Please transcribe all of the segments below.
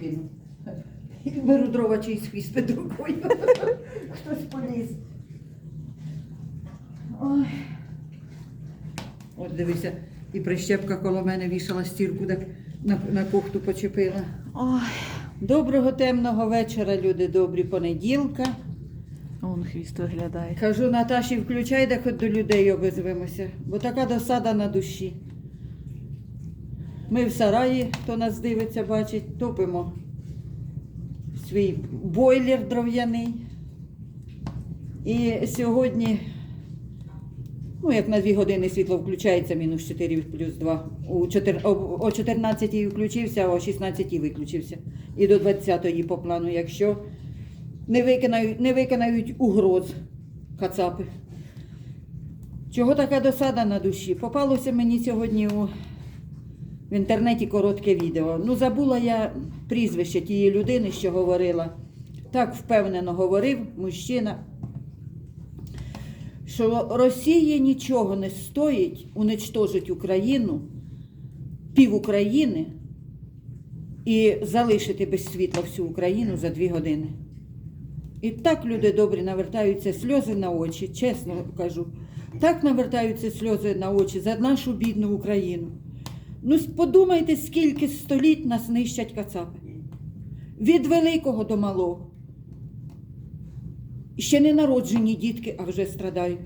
кину. Беру дрова чийсь хвіст під рукою. Хтось поліз. Ой. От дивися, і прищепка коло мене вішала стірку, так на, на кухту почепила. Ой. Доброго темного вечора, люди добрі, понеділка. Он хвіст виглядає. Кажу Наташі, включай, де хоч до людей обізвемося, бо така досада на душі. Ми в сараї, хто нас дивиться, бачить, топимо свій бойлер дров'яний. І сьогодні, ну як на 2 години світло включається, мінус 4 плюс 2. У 4, о, о 14 включився, о 16 виключився. І до 20 по плану, якщо не виконають, не виконають угроз кацапи. Чого така досада на душі? Попалося мені сьогодні у, в інтернеті коротке відео. Ну, забула я прізвище тієї людини, що говорила. Так впевнено говорив мужчина, що Росія нічого не стоїть уничтожить Україну, пів України і залишити без світла всю Україну за дві години. І так люди добрі навертаються сльози на очі, чесно кажу. Так навертаються сльози на очі за нашу бідну Україну. Ну подумайте, скільки століть нас нищать кацапи. Від великого до малого. Ще не народжені дітки, а вже страдають.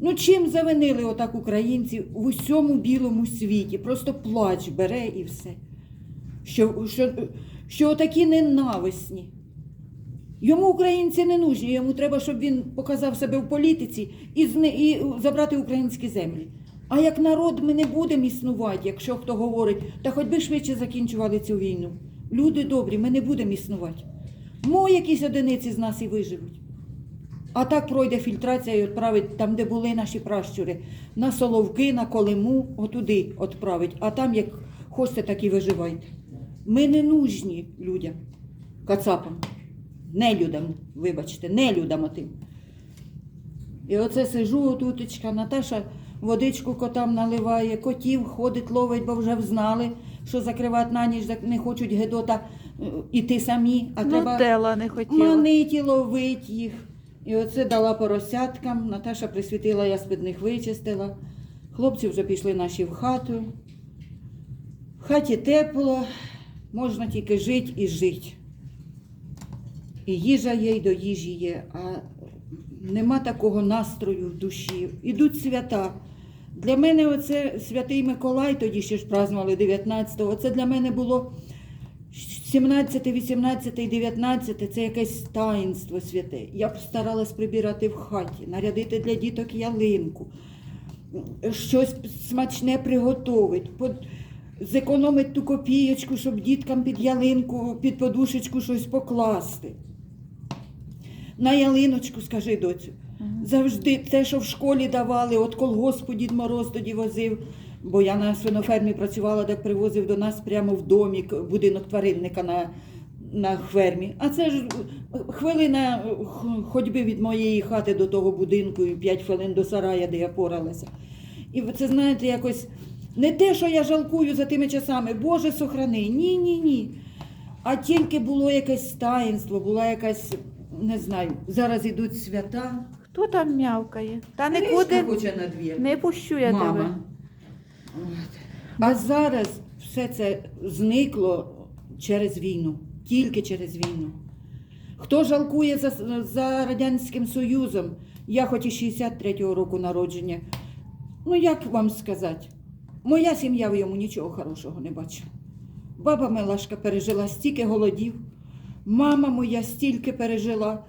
Ну чим завинили отак українці в усьому білому світі? Просто плач бере і все. Що, що, що отакі ненависні. Йому українці не нужні, йому треба, щоб він показав себе в політиці і, і забрати українські землі. А як народ ми не будемо існувати, якщо хто говорить, та хоч би швидше закінчували цю війну. Люди добрі, ми не будемо існувати. Мо якісь одиниці з нас і виживуть. А так пройде фільтрація і відправить там, де були наші пращури, на Соловки, на Колиму, отуди відправить. А там, як хочете, так і виживайте. Ми не нужні людям, кацапам. Нелюдам, вибачте, нелюдам отим. І оце сижу отутечка, Наташа водичку котам наливає, котів ходить, ловить, бо вже взнали, що закривати на ніч не хочуть Гедота е, іти самі, а треба Нутелла не хотіла. манить і ловить їх. І оце дала поросяткам. Наташа присвітила, я з-під них вичистила. Хлопці вже пішли наші в хату. В хаті тепло, можна тільки жити і жити. І їжа є, і до їжі є, а нема такого настрою в душі. Ідуть свята. Для мене оце Святий Миколай, тоді ще ж празднували 19-го, це для мене було 17, 18, 19 це якесь таїнство святе. Я б старалась прибирати в хаті, нарядити для діток ялинку, щось смачне приготовити, под- зекономити ту копієчку, щоб діткам під ялинку, під подушечку щось покласти. На ялиночку, скажи доцю. Завжди те, що в школі давали, от колгоспу Дід Мороз тоді возив, бо я на свинофермі працювала, так привозив до нас прямо в домік будинок тваринника на, на фермі. А це ж хвилина ходьби від моєї хати до того будинку і 5 хвилин до сарая, де я поралася. І це знаєте, якось не те, що я жалкую за тими часами, Боже, сохрани. Ні, ні, ні. А тільки було якесь таїнство, була якась, не знаю, зараз ідуть свята. Хто там м'явкає? Та Гришка нікуди хоче на двір. не пущу я Мама. тебе. От. А зараз все це зникло через війну, тільки через війну. Хто жалкує за, за Радянським Союзом? Я хоч і 63-го року народження. Ну, як вам сказати? Моя сім'я в йому нічого хорошого не бачила. Баба Милашка пережила стільки голодів, мама моя стільки пережила.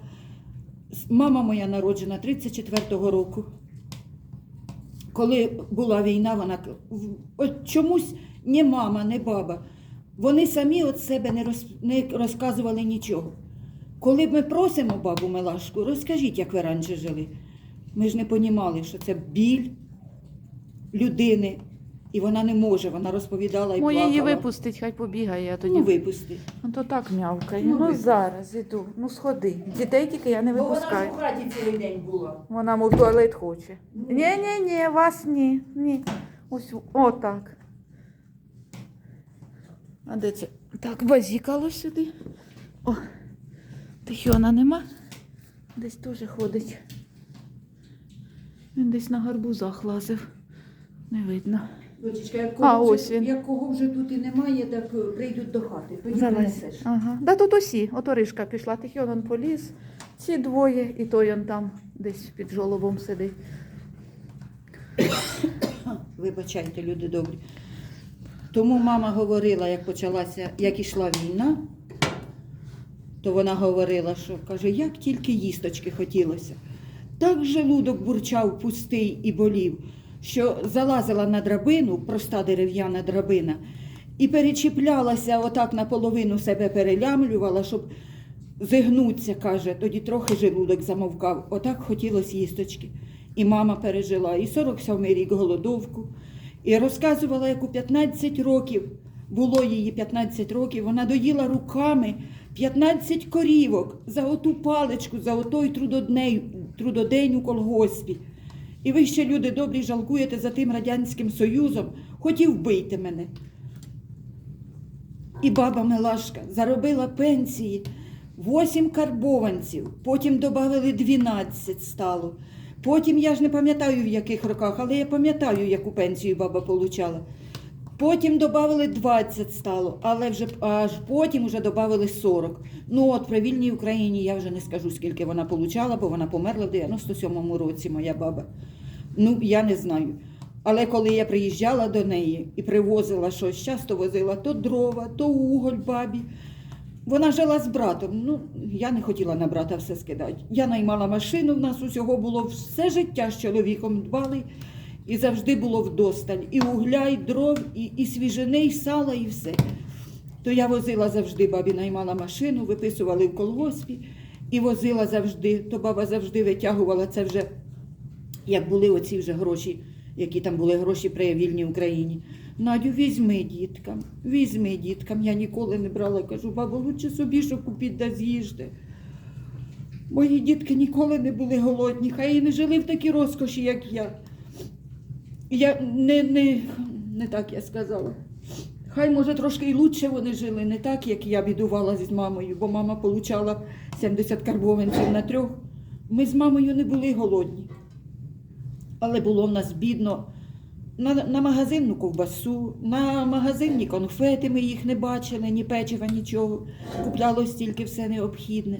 Мама моя народжена 34-го року. Коли була війна, вона от чомусь ні мама, ні баба. Вони самі від себе не, роз, не розказували нічого. Коли ми просимо бабу Милашку, розкажіть, як ви раніше жили. Ми ж не понімали, що це біль людини, і вона не може, вона розповідала і Моє плакала. її випустить, хай побігає, а тоді. Ну, випусти. Ну, то так м'явкає. Ну, Ну, випусти. зараз іду. Ну сходи. Дітей тільки я не Бо вона ж випускаю. у хаті цілий день була. Вона мов в туалет хоче. Ні, ні, ні, вас ні. Ні. Ось отак. А де це? Так, базікало сюди. О, Тихіона нема. Десь теж ходить. Він десь на гарбузах лазив. Не видно. Дочечка, як А, кого, ось вже, він. як кого вже тут і немає, так е, прийдуть до хати. Тоді Залазь. принесеш. Ага. Да тут усі. Ото ришка пішла, Тихіон он поліз. Ці двоє, і той он там десь під жолобом сидить. Вибачайте, люди добрі. Тому мама говорила, як почалася, як ішла війна, то вона говорила, що каже, як тільки їсточки хотілося. Так желудок бурчав пустий і болів, що залазила на драбину, проста дерев'яна драбина, і перечіплялася отак наполовину себе перелямлювала, щоб зигнуться, каже, тоді трохи желудок замовкав. Отак хотілося їсточки. І мама пережила і 47-й рік голодовку, і розказувала, як у 15 років, було її 15 років, вона доїла руками 15 корівок за оту паличку, за отой трудодень у колгоспі. І ви ще, люди добрі, жалкуєте за тим Радянським Союзом, хотів бийте мене. І баба Милашка заробила пенсії 8 карбованців, потім додали 12 стало. Потім я ж не пам'ятаю в яких роках, але я пам'ятаю, яку пенсію баба получала. Потім додали 20 стало, але вже аж потім вже додали 40. Ну от при вільній Україні я вже не скажу, скільки вона получала, бо вона померла в 97-му році, моя баба. Ну, я не знаю. Але коли я приїжджала до неї і привозила щось, часто возила то дрова, то уголь бабі. Вона жила з братом. Ну, я не хотіла на брата все скидати. Я наймала машину, в нас усього було все життя з чоловіком дбали, і завжди було вдосталь. І угля, і дров, і, і свіжини, і сала, і все. То я возила завжди, бабі наймала машину, виписували в колгоспі і возила завжди. То баба завжди витягувала це вже, як були оці вже гроші, які там були гроші при вільній Україні. Надю, візьми діткам, візьми діткам. Я ніколи не брала. Кажу, бабу, лучше собі, що купіть да з'їжте. Мої дітки ніколи не були голодні, хай і не жили в такій розкоші, як я. Я не, не, не так я сказала. Хай, може, трошки і лучше вони жили, не так, як я бідувала з мамою, бо мама получала 70 карбованців на трьох. Ми з мамою не були голодні. Але було в нас бідно на, на магазинну ковбасу, на магазинні конфети ми їх не бачили, ні печива, нічого. Куплялось тільки все необхідне.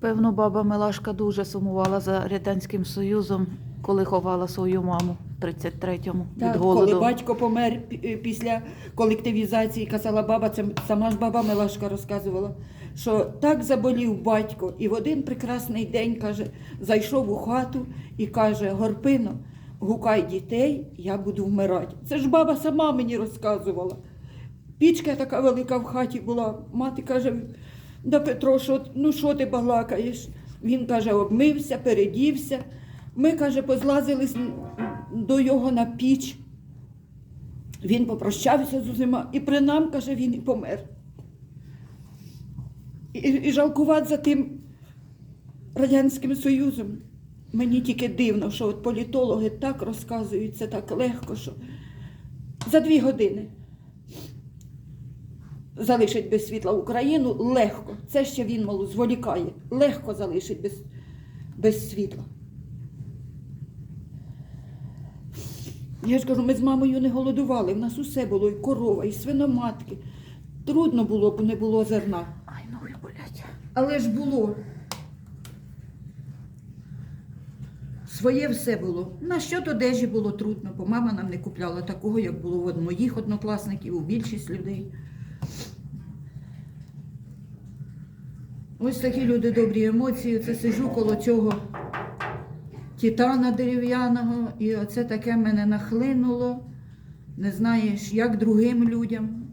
Певно, баба Милашка дуже сумувала за Радянським Союзом, коли ховала свою маму в 33-му від Так, голоду. коли батько помер е, після колективізації, казала баба, це сама ж баба Милашка розказувала, що так заболів батько, і в один прекрасний день каже, зайшов у хату і каже: Горпино, гукай дітей, я буду вмирати. Це ж баба сама мені розказувала. Пічка така велика в хаті була. Мати каже: да Петро, що, ну що ти балакаєш? Він каже, обмився, передівся. Ми, каже, позлазили до його на піч. Він попрощався з усіма, і при нам, каже, він і помер. І, і жалкувати за тим Радянським Союзом. Мені тільки дивно, що от політологи так розказують, це так легко, що за дві години залишить без світла Україну легко. Це ще він, мало, зволікає. Легко залишить без, без світла. Я ж кажу, ми з мамою не голодували, в нас усе було, і корова, і свиноматки. Трудно було, бо не було зерна. Але ж було. Своє все було. На що одежі було трудно, бо мама нам не купляла такого, як було в моїх однокласників, у більшість людей. Ось такі люди добрі емоції. Це сижу коло цього титана дерев'яного, і оце таке мене нахлинуло. Не знаєш, як другим людям.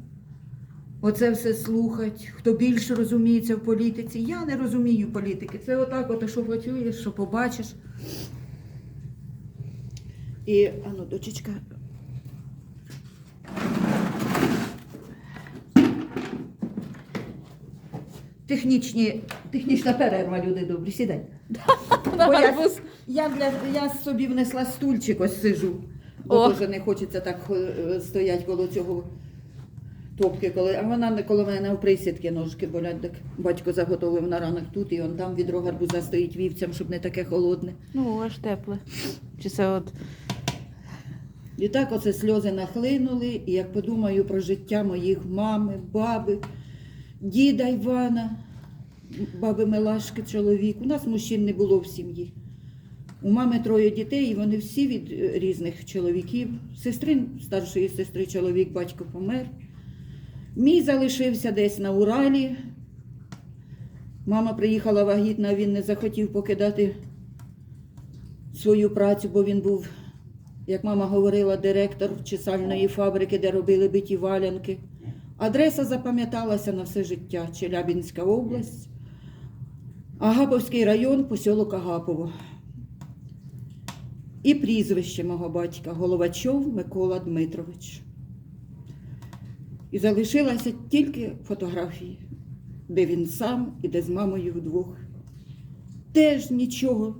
Оце все слухать, хто більше розуміється в політиці. Я не розумію політики. Це отак, от, що почуєш, що побачиш. І, ану, дочечка. Технічні, технічна перерва, люди добрі, сідай. Бо я, я, для, я собі внесла стульчик, ось сижу. Бо О. дуже не хочеться так е, стояти коло цього топки, коли, а вона не коло мене в присідки ножки болять, так батько заготовив на ранок тут, і он там відро гарбуза стоїть вівцям, щоб не таке холодне. Ну, аж тепле. Чи це от І так оце сльози нахлинули, і як подумаю про життя моїх мами, баби, діда Івана, баби Мелашки, чоловік. У нас мужчин не було в сім'ї. У мами троє дітей, і вони всі від різних чоловіків. Сестри, старшої сестри чоловік, батько помер. Мій залишився десь на Уралі. Мама приїхала вагітна, він не захотів покидати свою працю, бо він був як мама говорила, директор чесальної фабрики, де робили биті валянки. Адреса запам'яталася на все життя Челябінська область, Агаповський район, посілок Агапово. І прізвище мого батька Головачов Микола Дмитрович. І залишилася тільки фотографії, де він сам і де з мамою вдвох. Теж нічого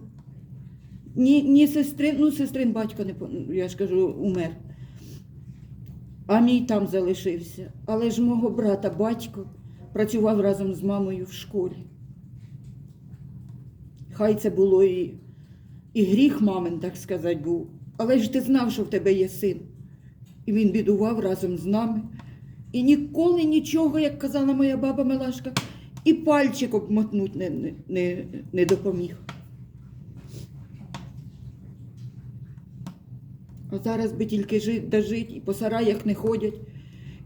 ні, ні сестри, ну сестрин батько не я ж кажу, умер. А мій там залишився. Але ж мого брата батько працював разом з мамою в школі. Хай це було і, і гріх мамин, так сказати, був. Але ж ти знав, що в тебе є син. І він бідував разом з нами. І ніколи нічого, як казала моя баба Милашка, і пальчик обмотнуть не, не, не, допоміг. А зараз би тільки жити да жить, і по сараях не ходять,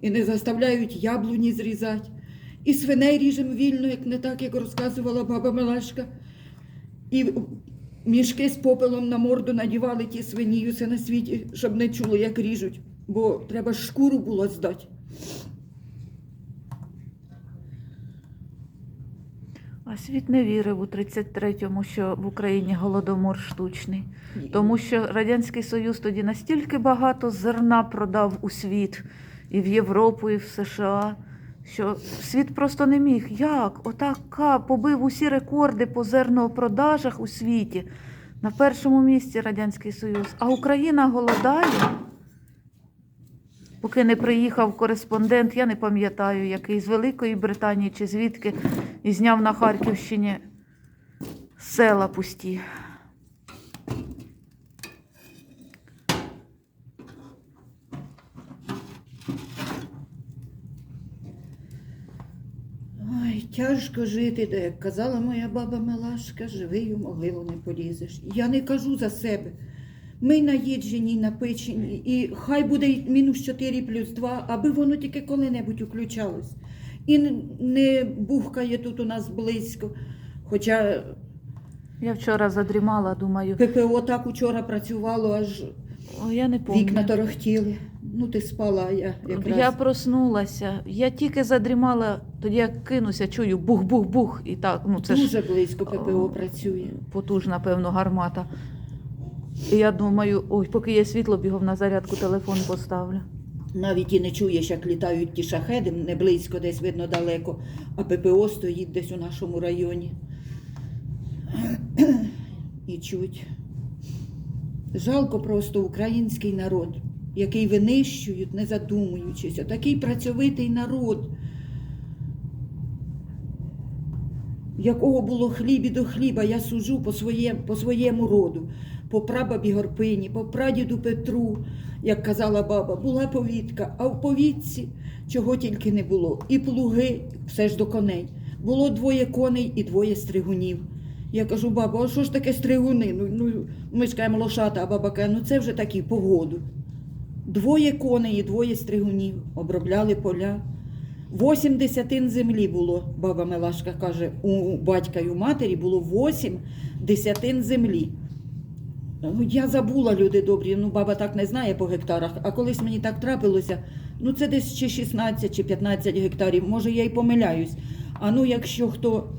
і не заставляють яблуні зрізати, і свиней ріжемо вільно, як не так, як розказувала баба Милашка. І мішки з попелом на морду надівали ті свині, і все на світі, щоб не чуло, як ріжуть, бо треба шкуру було здати. А світ не вірив у 33-му, що в Україні голодомор штучний. Тому що Радянський Союз тоді настільки багато зерна продав у світ, і в Європу, і в США, що світ просто не міг. Як? Отака побив усі рекорди по зернопродажах у світі. На першому місці Радянський Союз. А Україна голодає. Поки не приїхав кореспондент, я не пам'ятаю, який з Великої Британії чи звідки, і зняв на Харківщині села пусті. Тяжко жити, де, як казала моя баба Милашка, живий у могилу не полізеш. Я не кажу за себе. Ми наїджені, напичені, і хай буде мінус 4 плюс 2, аби воно тільки коли-небудь уключалось. І не- бухкає тут у нас близько. Хоча Я вчора задрімала, думаю, ППО так учора працювало, аж о, я не вікна торохтіли. Ну, ти спала, а я якраз. Я проснулася, я тільки задрімала, тоді я кинуся, чую бух-бух-бух. І так, ну це ж Дуже близько ППО працює. потужна, певно, гармата. І я думаю, ой, поки є світло, бігом на зарядку телефон поставлю. Навіть і не чуєш, як літають ті шахеди, не близько, десь видно далеко, а ППО стоїть десь у нашому районі. І чуть. Жалко просто український народ, який винищують, не задумуючись. Такий працьовитий народ, якого було хліб і до хліба, я сужу по своєму, по своєму роду, по прабабі Горпині, по прадіду Петру, як казала баба, була повітка, а в повітці чого тільки не було. І плуги, все ж до коней. Було двоє коней і двоє стригунів. Я кажу, баба, а що ж таке стригуни? Ну, ну, ми ж кажемо лошата, а баба каже, ну це вже такі погоду. Двоє коней і двоє стригунів обробляли поля. Восім десятин землі було, баба Милашка каже, у батька і у матері було восім десятин землі. Ну, я забула, люди добрі, ну баба так не знає по гектарах, а колись мені так трапилося, ну це десь чи 16 чи 15 гектарів, може я й помиляюсь. А ну, якщо хто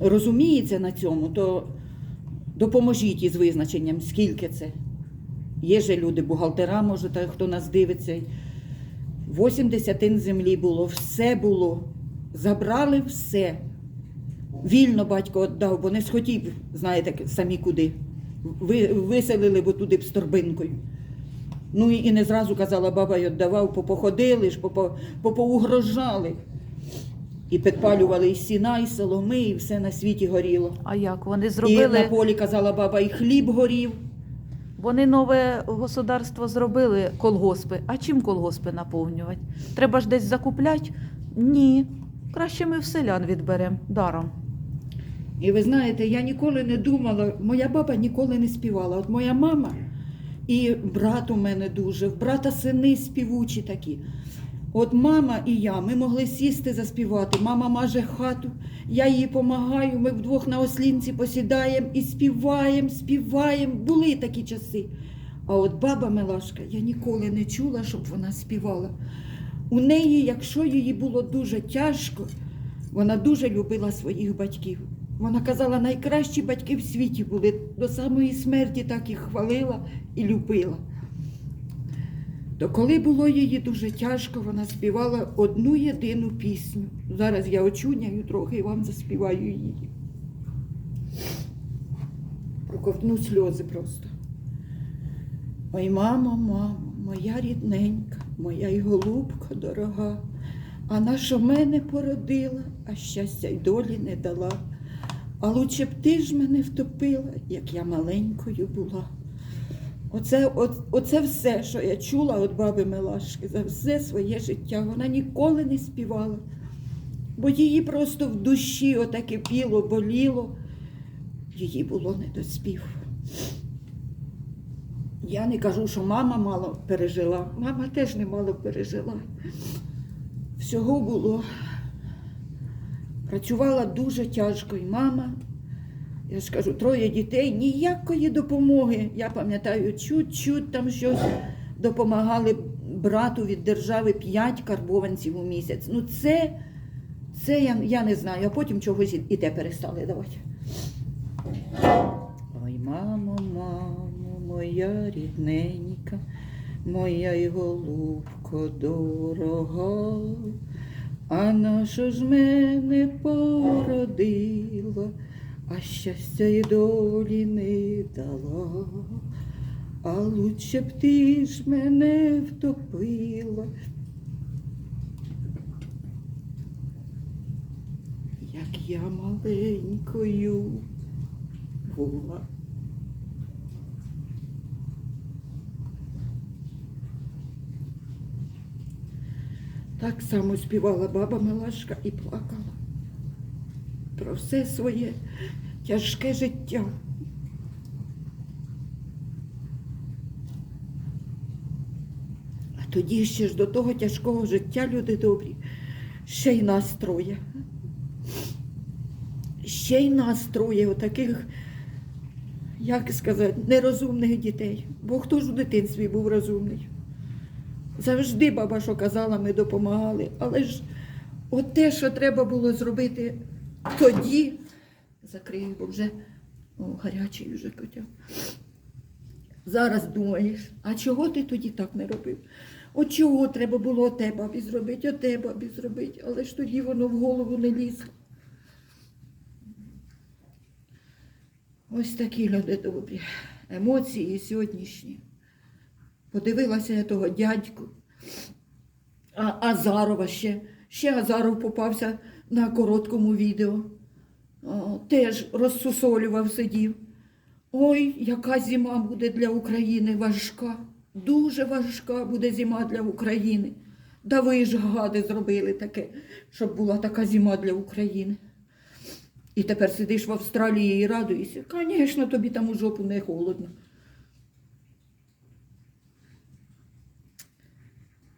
розуміється на цьому, то допоможіть із визначенням, скільки це. Є же люди, бухгалтера, може, та, хто нас дивиться. Восім десятин землі було, все було. Забрали все. Вільно батько віддав, бо не схотів, знаєте, самі куди. Ви, виселили бо туди б з торбинкою. Ну і не зразу казала, баба й віддавав, попоходили ж, попо- попоугрожали. І підпалювали і сіна, і соломи, і все на світі горіло. А як? Вони зробили? І на полі казала баба, і хліб горів. Вони нове государство зробили колгоспи. А чим колгоспи наповнювати? Треба ж десь закупляти? Ні. Краще ми в селян відберемо даром. І ви знаєте, я ніколи не думала, моя баба ніколи не співала. От моя мама і брат у мене дуже, в брата сини співучі такі. От мама і я, ми могли сісти заспівати. Мама маже хату, я їй допомагаю, ми вдвох на ослінці посідаємо і співаємо, співаємо. Були такі часи. А от баба Милашка, я ніколи не чула, щоб вона співала. У неї, якщо їй було дуже тяжко, вона дуже любила своїх батьків. Вона казала, найкращі батьки в світі були. До самої смерті так їх хвалила і любила. То коли було їй дуже тяжко, вона співала одну єдину пісню. Зараз я очуняю трохи і вам заспіваю її. Проковтну сльози просто. Ой, мамо, мамо, моя рідненька, моя й голубка дорога, а наша мене породила, а щастя й долі не дала. А лучше б ти ж мене втопила, як я маленькою була. Оце, от, оце все, що я чула від баби Милашки за все своє життя. Вона ніколи не співала, бо її просто в душі отаке піло, боліло, її було не до спів. Я не кажу, що мама мало пережила. Мама теж немало пережила. Всього було. Працювала дуже тяжко, і мама. Я ж кажу, троє дітей, ніякої допомоги. Я пам'ятаю, чуть-чуть там щось допомагали брату від держави 5 карбованців у місяць. Ну це, це я, я не знаю, а потім чогось і те перестали давати. Ой, мамо, мамо, моя рідненька, моя й голубко дорога, а наша ж мене породила, а щастя й долі не дала. А лучше б ти ж мене втопила. Як я маленькою була. Так само співала баба Милашка і плакала про все своє тяжке життя. А тоді ще ж до того тяжкого життя, люди добрі, ще й нас троє. Ще й нас троє отаких, як сказати, нерозумних дітей. Бо хто ж у дитинстві був розумний? Завжди баба, що казала, ми допомагали. Але ж от те, що треба було зробити тоді, закрию, бо вже о, гарячий вже котя. Зараз думаєш, а чого ти тоді так не робив? От чого треба було те бабі зробити, оте бабі зробити, але ж тоді воно в голову не лізло. Ось такі люди добрі. Емоції сьогоднішні. Подивилася я того дядьку. А Азарова ще. Ще Азаров попався на короткому відео. О, теж розсусолював, сидів. Ой, яка зима буде для України важка. Дуже важка буде зима для України. Да ви ж гади зробили таке, щоб була така зима для України. І тепер сидиш в Австралії і радуєшся. Звісно, тобі там у жопу не холодно.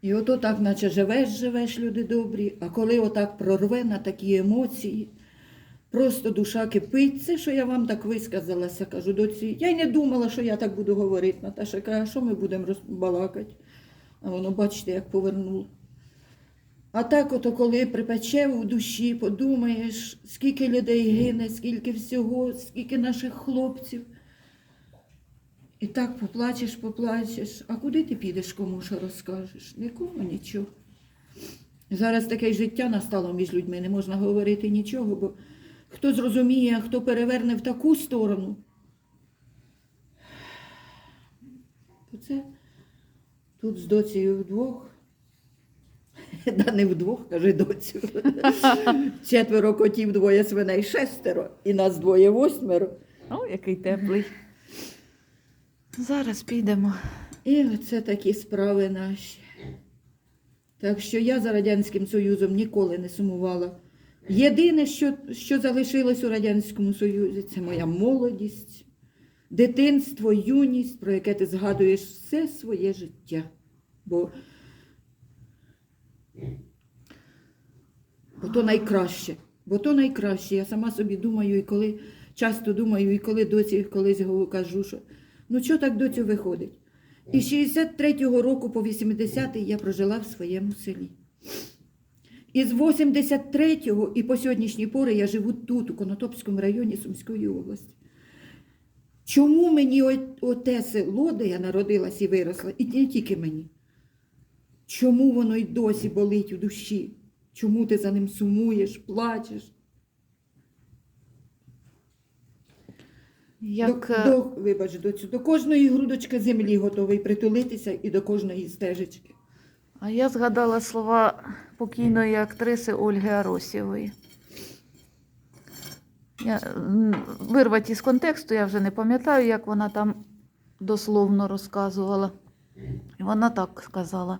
І ото так, наче живеш, живеш, люди добрі, а коли отак прорве на такі емоції, просто душа кипить. Це, що я вам так висказалася, кажу доці. Я й не думала, що я так буду говорити. Наташа каже, що ми будемо розбалакати? А воно, бачите, як повернуло. А так, ото коли припече у душі, подумаєш, скільки людей гине, скільки всього, скільки наших хлопців. І так поплачеш, поплачеш. А куди ти підеш, кому що розкажеш? Нікому нічого. Зараз таке життя настало між людьми, не можна говорити нічого, бо хто зрозуміє, хто переверне в таку сторону. То це Тут з доцією вдвох. Да не вдвох, каже доцю. Четверо котів, двоє свиней, шестеро. І нас двоє восьмеро. О, який теплий. Зараз підемо. І оце такі справи наші. Так що я за Радянським Союзом ніколи не сумувала. Єдине, що, що залишилось у Радянському Союзі, це моя молодість, дитинство, юність, про яке ти згадуєш все своє життя. Бо, бо то найкраще. Бо то найкраще. Я сама собі думаю, і коли часто думаю, і коли доці колись кажу, що ну що так доцю виходить? І з 63-го року по 80-й я прожила в своєму селі. І з 83-го і по сьогоднішній пори я живу тут, у Конотопському районі Сумської області. Чому мені оте село, де я народилась і виросла, і не тільки мені? Чому воно й досі болить у душі? Чому ти за ним сумуєш, плачеш? Як, до, е, до, вибач, доцю, до кожної грудочки землі готовий притулитися і до кожної стежечки. А я згадала слова покійної актриси Ольги Аросєвої. Я, вирваті з контексту, я вже не пам'ятаю, як вона там дословно розказувала. Вона так сказала: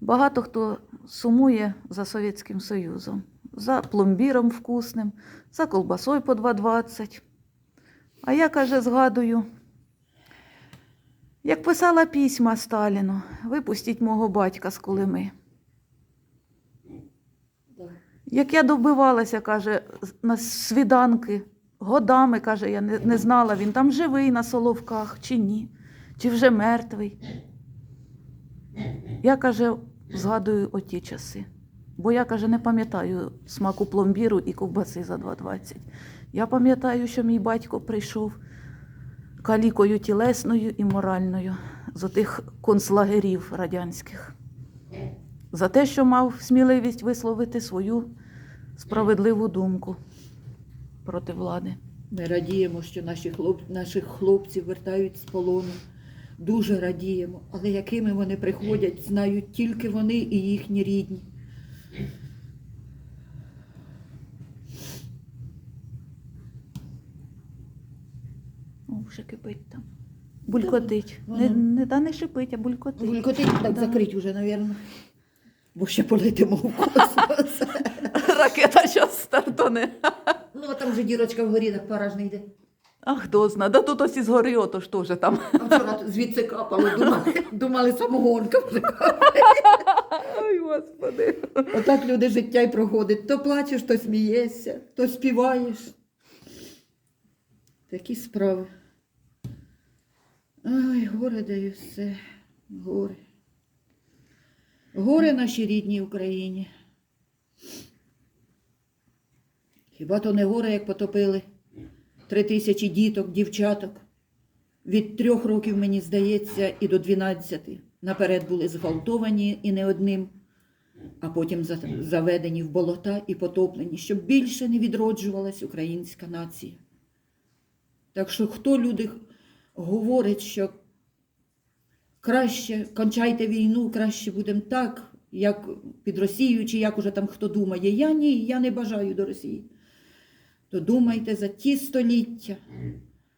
багато хто сумує за Совєтським Союзом, за пломбіром вкусним, за колбасою по 2,20. А я, каже, згадую, як писала письма Сталіну, випустіть мого батька з Колими. Як я добивалася, каже, на свіданки, годами, каже, я не, не знала, він там живий на Соловках чи ні, чи вже мертвий. Я, каже, згадую оті часи. Бо я, каже, не пам'ятаю смаку пломбіру і ковбаси за 2,20. Я пам'ятаю, що мій батько прийшов калікою тілесною і моральною з отих концлагерів радянських. За те, що мав сміливість висловити свою справедливу думку проти влади. Ми радіємо, що наші хлоп... наших хлопців вертають з полону. Дуже радіємо. Але якими вони приходять, знають тільки вони і їхні рідні. Вже кипить там. Булькотить. Не, не, та не шипить, а булькотить. Булькотить так Да. закрить уже, мабуть. Бо ще полетимо в космос. Ракета зараз стартоне. Ну, а там же дірочка вгорі, так пара ж не йде. А хто зна, да тут ось із гори, отож теж там. А вчора звідси капало, думали, думали самогонка вже капає. Ой, господи. Отак люди життя й проходить. То плачеш, то смієшся, то співаєш. Такі справи. Ой, горе даю все. Горе. Горе нашій рідній Україні. Хіба то не горе, як потопили три тисячі діток, дівчаток. Від трьох років, мені здається, і до дванадцяти. Наперед були зґвалтовані і не одним а потім заведені в болота і потоплені, щоб більше не відроджувалась українська нація. Так що хто люди говорить, що краще кончайте війну, краще будемо так, як під Росією, чи як уже там хто думає. Я ні, я не бажаю до Росії. То думайте за ті століття,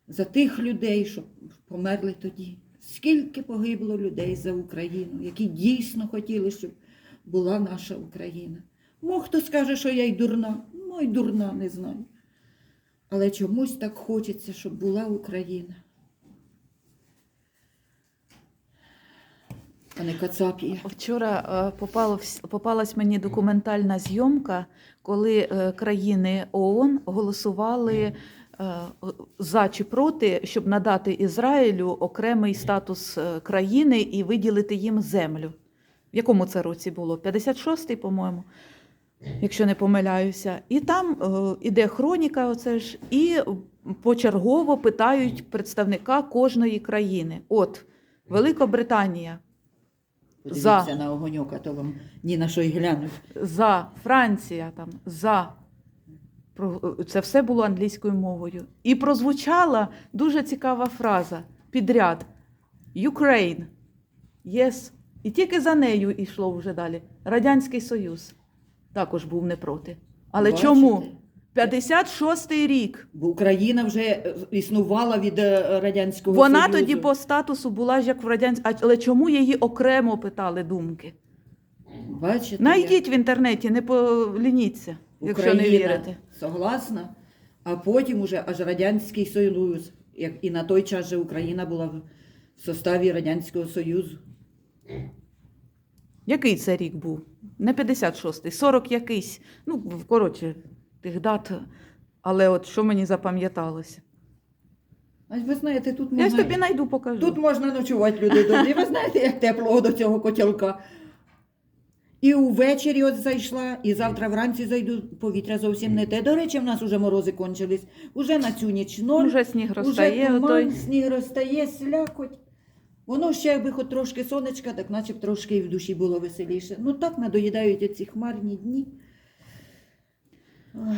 за тих людей, що померли тоді. Скільки погибло людей за Україну, які дійсно хотіли, щоб була наша Україна. Мо хто скаже, що я й дурна, ну й дурна, не знаю. Але чомусь так хочеться, щоб була Україна. А не Кацапія. Вчора е, попало, попалась мені документальна зйомка, коли е, країни ООН голосували е, за чи проти, щоб надати Ізраїлю окремий статус країни і виділити їм землю. В якому це році було? 56-й, по-моєму, якщо не помиляюся. І там е, іде хроніка, оце ж, і почергово питають представника кожної країни. От Великобританія. Подивіться За. на огоньок, а то вам ні на що й глянуть. за Франція там за. Це все було англійською мовою. І прозвучала дуже цікава фраза підряд: Ukraine, yes, І тільки за нею йшло вже далі. Радянський Союз також був не проти. Але Бачите? чому? 56-й рік. Бо Україна вже е, існувала від е, Радянського Вона Союзу. тоді по статусу була ж як в радянській. Але чому її окремо питали думки? Бачите, Найдіть в інтернеті, не полініться, якщо не вірите. Согласна. А потім уже аж Радянський Союз. Як і на той час же Україна була в составі Радянського Союзу. Який це рік був? Не 56-й, 40 якийсь. Ну, коротше, тих дат. Але от що мені запам'яталося? А ви знаєте, тут Я ж можна, тобі найду покажу. тут можна ночувати люди добрі. Ви знаєте, як тепло до цього котелка. І увечері от зайшла, і завтра вранці зайду, повітря зовсім не те. До речі, в нас уже морози кончились. Уже на цю ніч ноль. Уже сніг Уже туман, Отой. сніг розтає, слякоть. Воно ще якби хоч трошки сонечка, так наче б трошки і в душі було веселіше. Ну так надоїдають оці хмарні дні. Ой,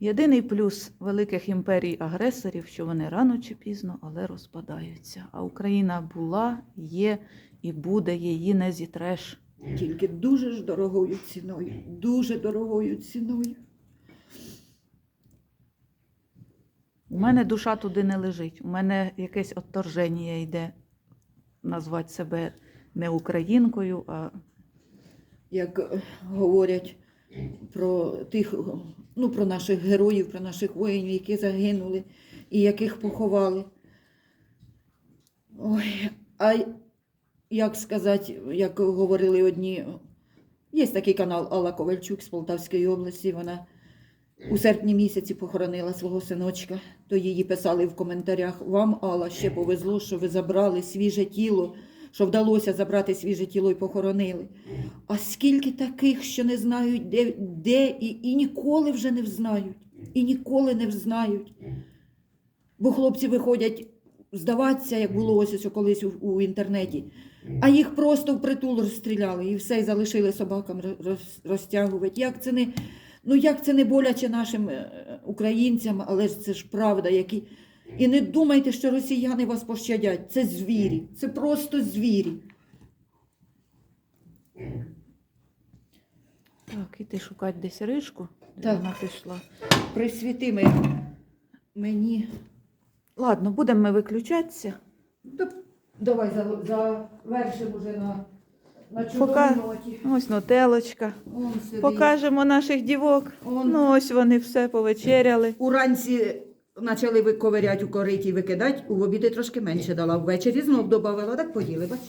Єдиний плюс великих імперій-агресорів, що вони рано чи пізно, але розпадаються. А Україна була, є і буде, її не зітреш. Тільки дуже ж дорогою ціною, дуже дорогою ціною. У мене душа туди не лежить. У мене якесь отторження йде назвати себе не українкою, а Як говорять про тих, ну, про наших героїв, про наших воїнів, які загинули і яких поховали. Ой, а як сказати, як говорили одні, є такий канал Алла Ковальчук з Полтавської області. Вона у серпні місяці похоронила свого синочка. То її писали в коментарях: вам, Алла, ще повезло, що ви забрали свіже тіло, що вдалося забрати свіже тіло і похоронили. А скільки таких, що не знають, де, де і, і ніколи вже не взнають, і ніколи не взнають. Бо хлопці виходять здаватися, як було ось ось колись у, у інтернеті, а їх просто впритул розстріляли і все, і залишили собакам роз- розтягувати. Як це не, ну як це не боляче нашим е, українцям, але ж це ж правда, які. І не думайте, що росіяни вас пощадять. Це звірі, це просто звірі. так, іти шукати десь ришку. де Так. Вона пішла. Присвіти ми- мені. Ладно, будемо ми виключатися. Да- Давай за- завершимо вже на, на Пока- чудовій ноті. Ось нотелочка. Он сидить. Покажемо наших дівок. Он. Ну, ось вони все повечеряли. Уранці почали виковиряти у кориті і викидати, у обіди трошки менше дала. Ввечері знов додавала, так поїли, бач.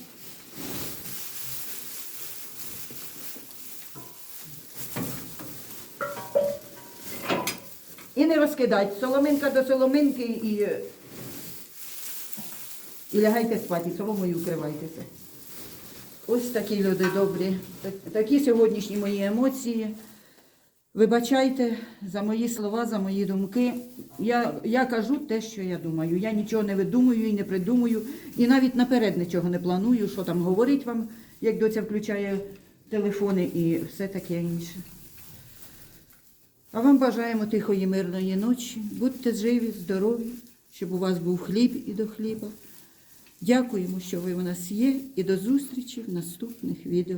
І не розкидать. Соломинка до соломинки і, і лягайте спати, і соломою укривайтеся. Ось такі люди добрі. Так- Такі сьогоднішні мої емоції. Вибачайте за мої слова, за мої думки. Я, я кажу те, що я думаю. Я нічого не видумую і не придумую, і навіть наперед нічого не планую, що там говорить вам, як доця включає телефони і все таке інше. А вам бажаємо тихої, мирної ночі. Будьте живі, здорові, щоб у вас був хліб і до хліба. Дякуємо, що ви у нас є, і до зустрічі в наступних відео.